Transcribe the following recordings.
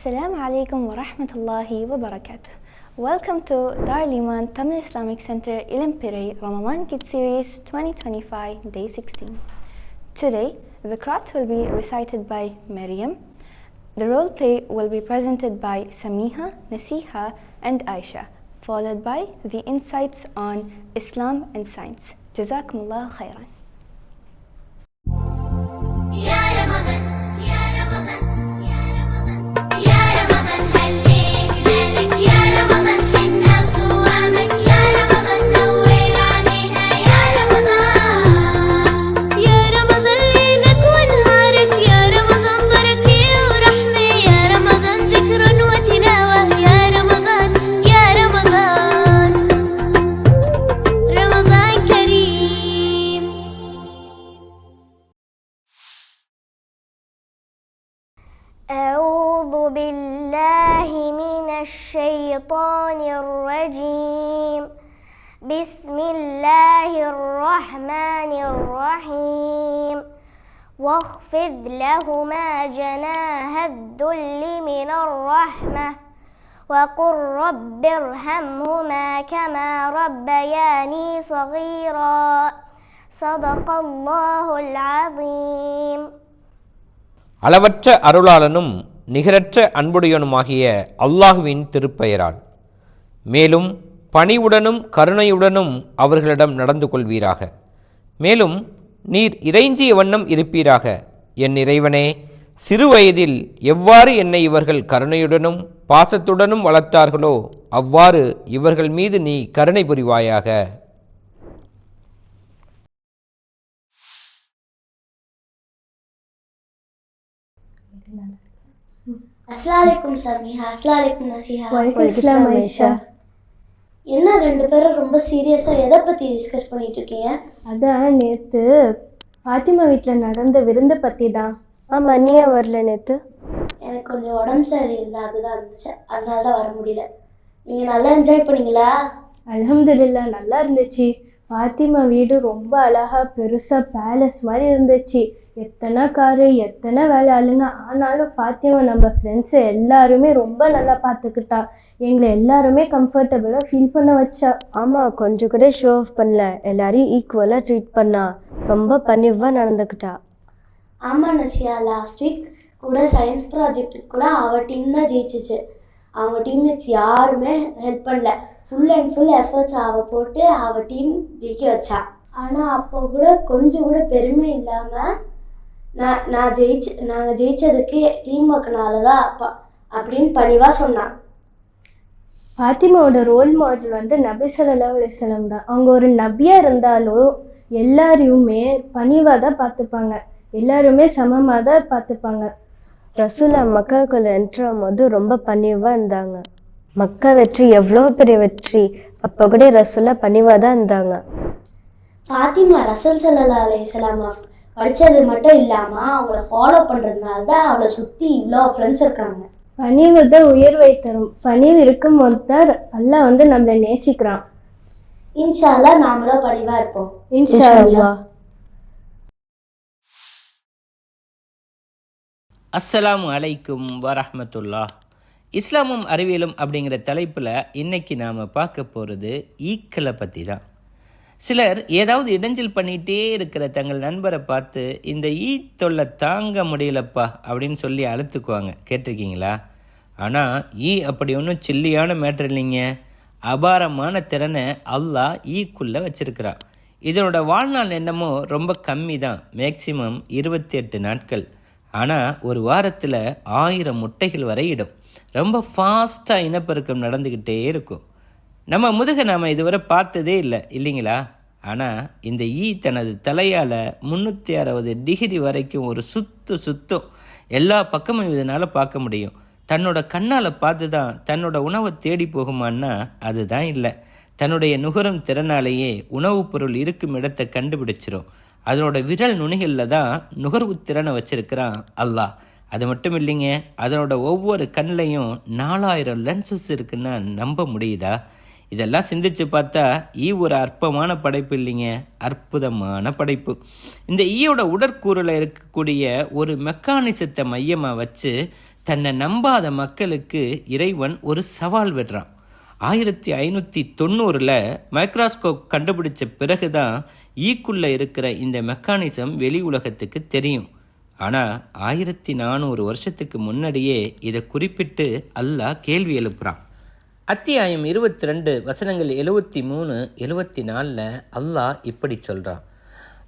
Assalamu alaikum wa rahmatullahi wa barakatuh. Welcome to Darliman Tamil Islamic Center Ilimpirai Ramadan Kids Series 2025 Day 16. Today, the Qur'an will be recited by Maryam. The role play will be presented by Samiha, Nasiha and Aisha, followed by the insights on Islam and science. Jazakumullah khairan. بالله من الشيطان الرجيم بسم الله الرحمن الرحيم واخفض لهما جناح الذل من الرحمة وقل رب ارحمهما كما ربياني صغيرا صدق الله العظيم அளவற்ற அருளாளனும் நிகரற்ற அன்புடையனுமாகிய அல்லாஹுவின் திருப்பெயரால். மேலும் பணிவுடனும் கருணையுடனும் அவர்களிடம் நடந்து கொள்வீராக. மேலும் நீர் இறைஞ்சிய வண்ணம் இருப்பீராக. என் இறைவனே சிறுவயதில் எவ்வாறு என்னை இவர்கள் கருணையுடனும் பாசத்துடனும் வளர்த்தார்களோ அவ்வாறு இவர்கள் மீது நீ கருணை புரிவாயாக. அஸ்லாலைக்கும் சமிஹா அஸ்லாலைக்கும் நசிஹா. வலைக்கம் ஐஷா என்ன ரெண்டு பேரும் ரொம்ப சீரியஸாக எதை பற்றி டிஸ்கஸ் பண்ணிட்டு இருக்கீங்க அதான் நேற்று ஃபாத்திமா வீட்டில் நடந்த விருந்து பற்றி தான் ஆமாம் நீ ஏன் வரல நேற்று எனக்கு கொஞ்சம் உடம்பு சரியில்லை அதுதான் இருந்துச்சு. அதனால தான் வர முடியல. நீங்கள் நல்லா என்ஜாய் பண்ணீங்களா? அல்ஹம்துலில்லா நல்லா இருந்துச்சு. ஃபாத்திமா வீடு ரொம்ப அழகா பெருசாக பேலஸ் மாதிரி இருந்துச்சு. எத்தனை காரு எத்தனை வேலை ஆளுங்க. ஆனாலும் ஃபாத்திமா நம்ம ஃப்ரெண்ட்ஸு எல்லாருமே ரொம்ப நல்லா பார்த்துக்கிட்டா எங்களை எல்லாருமே கம்ஃபர்டபுளாக ஃபீல் பண்ண வச்சா. ஆமாம் கொஞ்சம் கூட ஷோ ஆஃப் பண்ணல. எல்லாரையும் ஈக்குவலாக ட்ரீட் பண்ணா. ரொம்ப பணிவாக நடந்துக்கிட்டா. ஆமாம் நசியா. லாஸ்ட் வீக் கூட சயின்ஸ் ப்ராஜெக்ட்டுக்கு கூட அவள் டீம் தான் ஜெயிச்சிச்சு. அவங்க டீம்மேட்ஸ் யாருமே ஹெல்ப் பண்ணல. ஃபுல் அண்ட் ஃபுல் எஃபர்ட்ஸ் அவள் போட்டு அவள் டீம் ஜெயிக்க வச்சா. ஆனால் அப்போ கூட கொஞ்சம் கூட பெருமை இல்லாமல் நான் நான் ஜெயிச்சு நாங்கள் ஜெயிச்சதுக்கு டீம் ஒர்க்னால தான் அப்பா அப்படின்னு பணிவாக சொன்னான் ஃபாத்திமாவோட ரோல் மாடல் வந்து நபி அலைஹி வஸல்லம் தான். அவங்க ஒரு நபியாக இருந்தாலும் எல்லாரையுமே பணிவாக தான் பார்த்துப்பாங்க. எல்லாருமே சமமாக தான் பார்த்துப்பாங்க. ரசூலா மக்களுக்குள்ள என்ட்ரு ஆகும்போது ரொம்ப பணிவாக இருந்தாங்க. மக்கள் வெற்றி எவ்வளோ பெரிய வெற்றி. அப்போ கூட ரசூலா பணிவாக தான் இருந்தாங்க. ஃபாத்திமா ரசூல் சல்லா அலையம் படித்தது மட்டும் இல்லாமல் அவங்கள ஃபாலோ பண்ணுறதுனால தான் அவளை சுற்றி இவ்வளோ ஃப்ரெண்ட்ஸ் இருக்காங்க. பணிவு தான் உயர்வை தரும் பணிவு இருக்கும்போது தான் அல்லாஹ் வந்து நம்மளை நேசிக்கிறான். இன்ஷால்லா நாமளும் பணிவாக இருப்போம். இன்ஷா அல்லாஹ். அல்லாஹ். அஸ்ஸலாமு அலைக்கும் வரஹ்மத்துல்லா. இஸ்லாமும் அறிவியலும் அப்படிங்கிற தலைப்பில் இன்னைக்கு நாம் பார்க்க போகிறது ஈக்களை பற்றி தான் சிலர் ஏதாவது இடைஞ்சல் பண்ணிகிட்டே இருக்கிற தங்கள் நண்பரை பார்த்து இந்த ஈ தொல்லை தாங்க முடியலப்பா அப்படின்னு சொல்லி அழுத்துக்குவாங்க. கேட்டிருக்கீங்களா? ஆனால் ஈ அப்படி ஒன்றும் சில்லியான மேட்ரு இல்லைங்க. அபாரமான திறனை அல்லாஹ் ஈக்குள்ளே வச்சுருக்கிறான் இதனோட வாழ்நாள் என்னமோ ரொம்ப கம்மி தான் மேக்சிமம் இருபத்தி எட்டு நாட்கள். ஆனால் ஒரு வாரத்தில் ஆயிரம் முட்டைகள் வரை இடும். ரொம்ப ஃபாஸ்ட்டாக இனப்பெருக்கம் நடந்துக்கிட்டே இருக்கும். நம்ம முதுகை நாம் இதுவரை பார்த்ததே இல்லை இல்லைங்களா? ஆனால் இந்த ஈ தனது தலையால் முந்நூற்றி அறுபது டிகிரி வரைக்கும் ஒரு சுத்து சுத்தம் எல்லா பக்கமும் இதனால் பார்க்க முடியும். தன்னோட கண்ணால் பார்த்து தான் தன்னோட உணவை தேடி போகுமான்னா அதுதான் இல்லை. தன்னுடைய நுகரும் திறனாலேயே உணவுப் பொருள் இருக்கும் இடத்தை கண்டுபிடிச்சிரும். அதனோட விரல் நுனிகளில் தான் நுகர்வு திறனை வச்சிருக்கிறான் அல்லாஹ். அது மட்டும் இல்லைங்க அதனோட ஒவ்வொரு கண்ணிலையும் நாலாயிரம் லென்சஸ் இருக்குன்னு நம்ப முடியுதா? இதெல்லாம் சிந்திச்சு பார்த்தா ஈ ஒரு அற்பமான படைப்பு இல்லைங்க. அற்புதமான படைப்பு. இந்த ஈயோட உடற்கூறில் இருக்கக்கூடிய ஒரு மெக்கானிசத்தை மையமாக வச்சு தன்னை நம்பாத மக்களுக்கு இறைவன் ஒரு சவால் விடுறான். ஆயிரத்தி ஐநூற்றி தொண்ணூறில் மைக்ராஸ்கோப் கண்டுபிடிச்ச பிறகு தான் ஈக்குள்ளே இருக்கிற இந்த மெக்கானிசம் வெளி உலகத்துக்கு தெரியும். ஆனால் ஆயிரத்தி நானூறு வருஷத்துக்கு முன்னாடியே இதை குறிப்பிட்டு அல்லாஹ் கேள்வி எழுப்புறான். அத்தியாயம் இருபத்தி ரெண்டு வசனங்கள் எழுவத்தி மூணு எழுவத்தி நாலில் அல்லாஹ் இப்படி சொல்கிறான்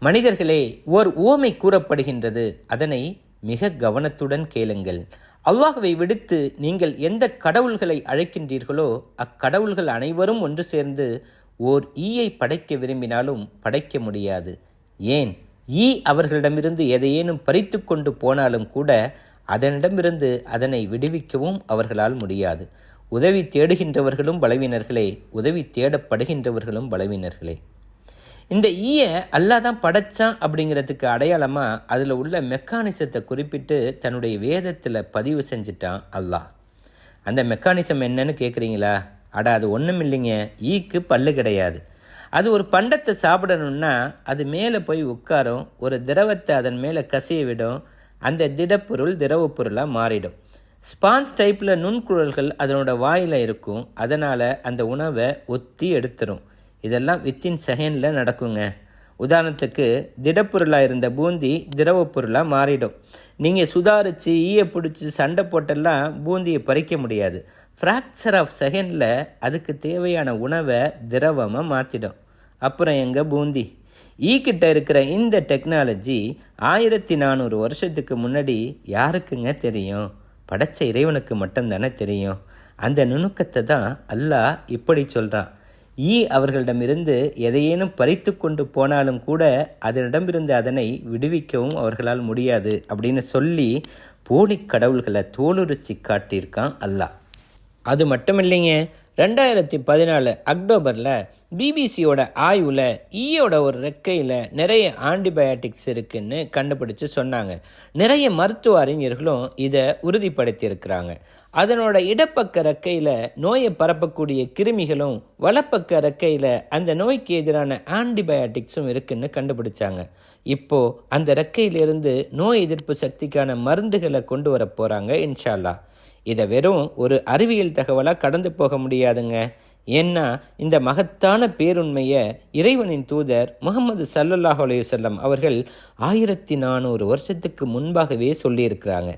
மனிதர்களே ஓர் ஓமை கூறப்படுகின்றது. அதனை மிக கவனத்துடன் கேளுங்கள். அல்லாஹுவை விடுத்து நீங்கள் எந்த கடவுள்களை அழைக்கின்றீர்களோ அக்கடவுள்கள் அனைவரும் ஒன்று சேர்ந்து ஓர் ஈயை படைக்க விரும்பினாலும் படைக்க முடியாது. ஏன்? ஈ அவர்களிடமிருந்து எதையேனும் பறித்து கொண்டு போனாலும் கூட அதனிடமிருந்து அதனை விடுவிக்கவும் அவர்களால் முடியாது. உதவி தேடுகின்றவர்களும் பலவீனர்களே உதவி தேடப்படுகின்றவர்களும் பலவீனர்களே. இந்த ஈய அல்லாஹ் தான் படைச்சான் அப்படிங்கிறதுக்கு அடையாளமாக அதில் உள்ள மெக்கானிசத்தை குறிப்பிட்டு தன்னுடைய வேதத்தில் பதிவு செஞ்சிட்டான் அல்லாஹ். அந்த மெக்கானிசம் என்னன்னு கேட்குறீங்களா அட அது ஒன்றும் இல்லைங்க. ஈக்கு பல்லு கிடையாது. அது ஒரு பண்டத்தை சாப்பிடணும்னா அது மேலே போய் உட்காரும் ஒரு திரவத்தை அதன் மேலே கசிய விடும் அந்த திடப்பொருள் திரவப்பொருளாக மாறிடும். ஸ்பான்ஸ் டைப்பில் நுண்குழல்கள் அதனோட வாயில் இருக்கும். அதனால் அந்த உணவை ஒத்தி எடுத்துரும். இதெல்லாம் வித்தின் செகண்டில் நடக்குங்க. உதாரணத்துக்கு திடப்பொருளாக இருந்த பூந்தி திரவப் பொருளாக மாறிடும். நீங்கள் சுதாரித்து ஈய பிடிச்சி சண்டை போட்டெல்லாம் பூந்தியை பறிக்க முடியாது. ஃப்ராக்சர் ஆஃப் செகண்டில் அதுக்கு தேவையான உணவை திரவமாக மாற்றிடும் அப்புறம் எங்கள் பூந்தி? ஈக்கிட்ட இருக்கிற இந்த டெக்னாலஜி ஆயிரத்தி நானூறு வருஷத்துக்கு முன்னாடி யாருக்குங்க தெரியும்? படைச்ச இறைவனுக்கு மட்டும்தானே தெரியும். அந்த நுணுக்கத்தை தான் அல்லாஹ் இப்படி சொல்கிறான் ஈ அவர்களிடமிருந்து எதையேனும் பறித்து கொண்டு போனாலும் கூட அதனிடமிருந்து அதனை விடுவிக்கவும் அவர்களால் முடியாது அப்படின்னு சொல்லி போலி கடவுள்களை தோலுரிச்சி காட்டியிருக்கான் அல்லாஹ். அது மட்டும் இல்லைங்க ரெண்டாயிரத்தி பதினாலு அக்டோபரில் பிபிசியோட ஆய்வில் ஈயோட e ஒரு ரெக்கையில் நிறைய ஆன்டிபயாட்டிக்ஸ் இருக்குன்னு கண்டுபிடிச்சு சொன்னாங்க. நிறைய மருத்துவ அறிஞர்களும் இதை உறுதிப்படுத்தியிருக்கிறாங்க. அதனோட இடப்பக்க ரெக்கையில் நோயை பரப்பக்கூடிய கிருமிகளும் வலப்பக்க ரெக்கையில் அந்த நோய்க்கு எதிரான ஆன்டிபயாட்டிக்ஸும் இருக்குன்னு கண்டுபிடிச்சாங்க. இப்போ அந்த ரெக்கையிலிருந்து நோய் எதிர்ப்பு சக்திக்கான மருந்துகளை கொண்டு வர போகிறாங்க இன்ஷால்லா இதை வெறும் ஒரு அறிவியல் தகவலாக கடந்து போக முடியாதுங்க. ஏன்னா இந்த மகத்தான பேருண்மையை இறைவனின் தூதர் முகமது சல்லல்லாஹு அலையுசல்லம் அவர்கள் ஆயிரத்தி நானூறு வருஷத்துக்கு முன்பாகவே சொல்லியிருக்கிறாங்க.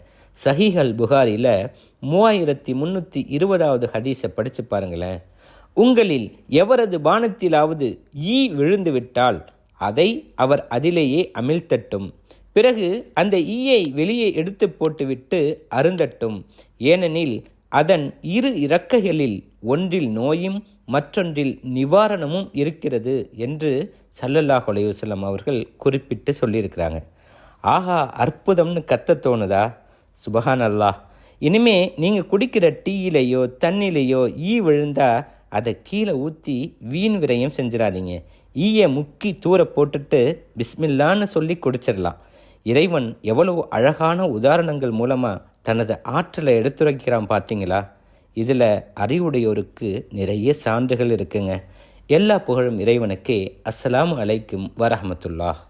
சஹிஹல் புகாரில் மூவாயிரத்தி முந்நூற்றி இருபதாவது ஹதீஸை படித்து பாருங்களேன். உங்களில் எவரது பானத்திலாவது ஈ விழுந்து விட்டால் அதை அவர் அதிலேயே அமிழ்த்தட்டும். பிறகு அந்த ஈயை வெளியே எடுத்து போட்டுவிட்டு அருந்தட்டும். ஏனெனில் அதன் இரு இறக்கைகளில் ஒன்றில் நோயும் மற்றொன்றில் நிவாரணமும் இருக்கிறது என்று சல்லல்லாஹ் அலையுசல்லம் அவர்கள் குறிப்பிட்டு சொல்லியிருக்கிறாங்க. ஆஹா அற்புதம்னு கத்த தோணுதா? சுபஹான் அல்லாஹ் இனிமே நீங்கள் குடிக்கிற டீயிலையோ தண்ணியிலையோ ஈ விழுந்தா அதை கீழே ஊற்றி வீண் விரயம் செஞ்சிடாதீங்க ஈயை முக்கி தூர போட்டுட்டு பிஸ்மில்லான்னு சொல்லி குடிச்சிடலாம் இறைவன் எவ்வளவு அழகான உதாரணங்கள் மூலமாக தனது ஆற்றலை எடுத்துரைக்கிறான் பார்த்தீங்களா இதில் அறிவுடையோருக்கு நிறைய சான்றுகள் இருக்குங்க. எல்லா புகழும் இறைவனுக்கே. அஸ்ஸலாம் அலைக்கும் வரஹமத்துல்லாஹ்